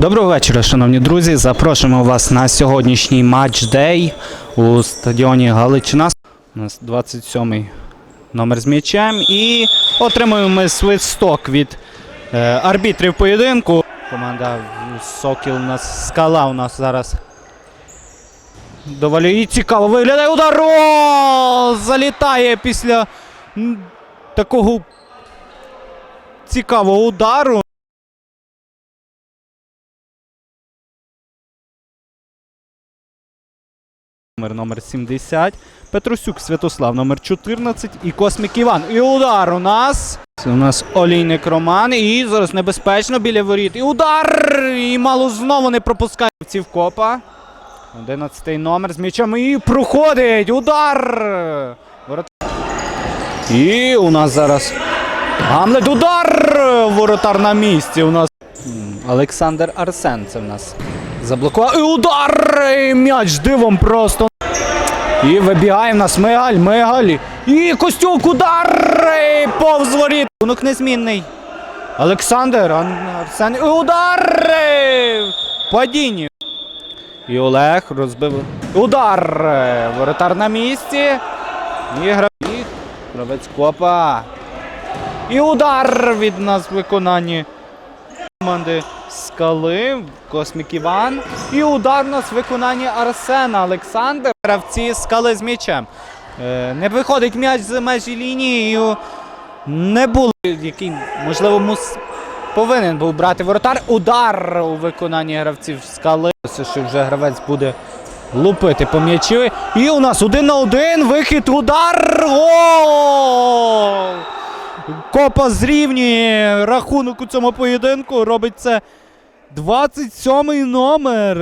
Доброго вечора, шановні друзі. Запрошуємо вас на сьогоднішній матч-дей у стадіоні Галичина. У нас 27-й номер з м'ячем. І отримуємо ми свисток від е, арбітрів поєдинку. Команда Сокіл у нас скала у нас зараз. Доволі і цікаво виглядає удар. О! Залітає після такого цікавого удару. Номер номер 70. Петросюк Святослав номер 14 і Космік Іван. І удар у нас. Це у нас Олійник Роман. І зараз небезпечно біля воріт. І удар! І мало знову не пропускає в копа. 11 номер з м'ячем. І проходить. Удар! І у нас зараз Гамлет. Удар! Воротар на місці. У нас Олександр Арсен. Це в нас заблокував. І удар! І м'яч дивом просто. І вибігає в нас Мегаль, Мегаль. І Костюк, удар! І повз воріт. Рахунок незмінний. Олександр, Ан- Арсен. І удар! Падіння. І Олег розбив. Удар! Воротар на місці. І гра... Гравець Копа. І удар від нас в виконанні команди Скали, Космік Іван. І удар у нас в виконанні Арсена Олександр. Гравці скали з м'ячем. Е, не виходить м'яч з межі лінії. І не було, який, можливо, мус... повинен був брати воротар. Удар у виконанні гравців скали. Що вже гравець буде лупити по м'ячі. І у нас один на один. Вихід, удар. Гол! Копа зрівнює рахунок у цьому поєдинку. Робить це 27-й номер.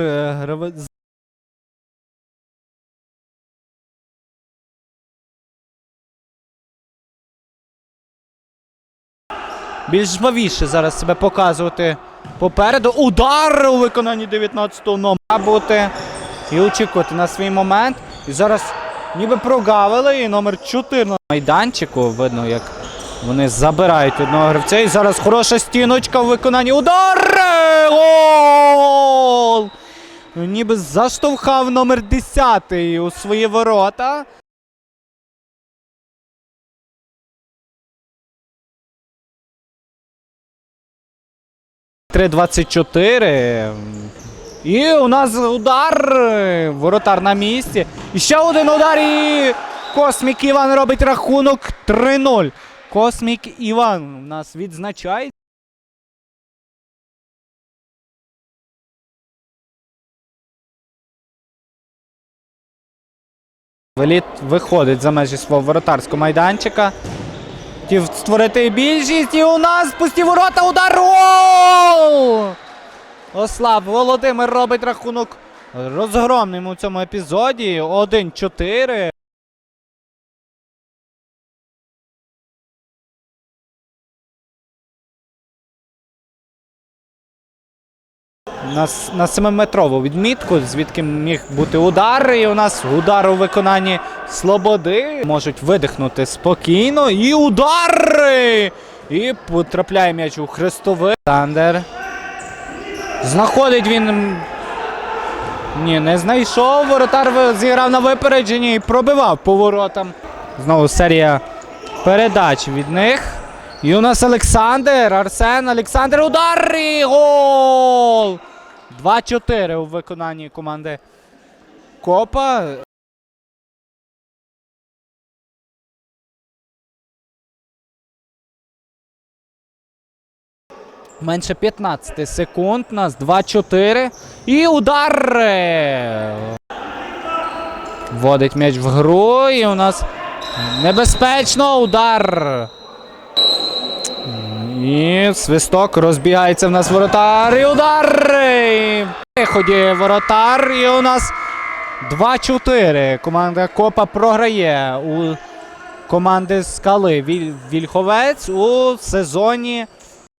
Більш жвавіше зараз себе показувати попереду. Удар у виконанні 19-го номера бути і очікувати на свій момент. І зараз ніби прогавили. І номер 4 на майданчику. Видно, як вони забирають одного гравця. І зараз хороша стіночка у виконанні. Удар! Гол! Ніби заштовхав номер 10 у свої ворота. Три 24. І у нас удар. Воротар на місці. І ще один удар. І Космік Іван робить рахунок 3-0. Космік Іван у нас відзначає. Веліт виходить за межі свого воротарського майданчика. Хотів створити більшість і у нас пусті ворота. Удар! Гол! Ослаб Володимир робить рахунок розгромним у цьому епізоді. 1-4. На, на 7-метрову відмітку, звідки міг бути удар. І у нас удар у виконанні Слободи. Можуть видихнути спокійно. І удар! І потрапляє м'яч у хрестовий. Сандер. Знаходить він. Ні, не знайшов. Воротар зіграв на випередженні і пробивав поворотам. Знову серія передач від них. І у нас Олександр. Арсен, Олександр. Удар і гол! 2-4 у виконанні команди Копа. Менше 15 секунд. Нас 2-4. І удар. Вводить м'яч в гру. І у нас небезпечно удар. І свисток розбігається в нас воротар. І удар. Виході воротар. І у нас 2-4. Команда Копа програє у команди Скали Віль- Вільховець у сезоні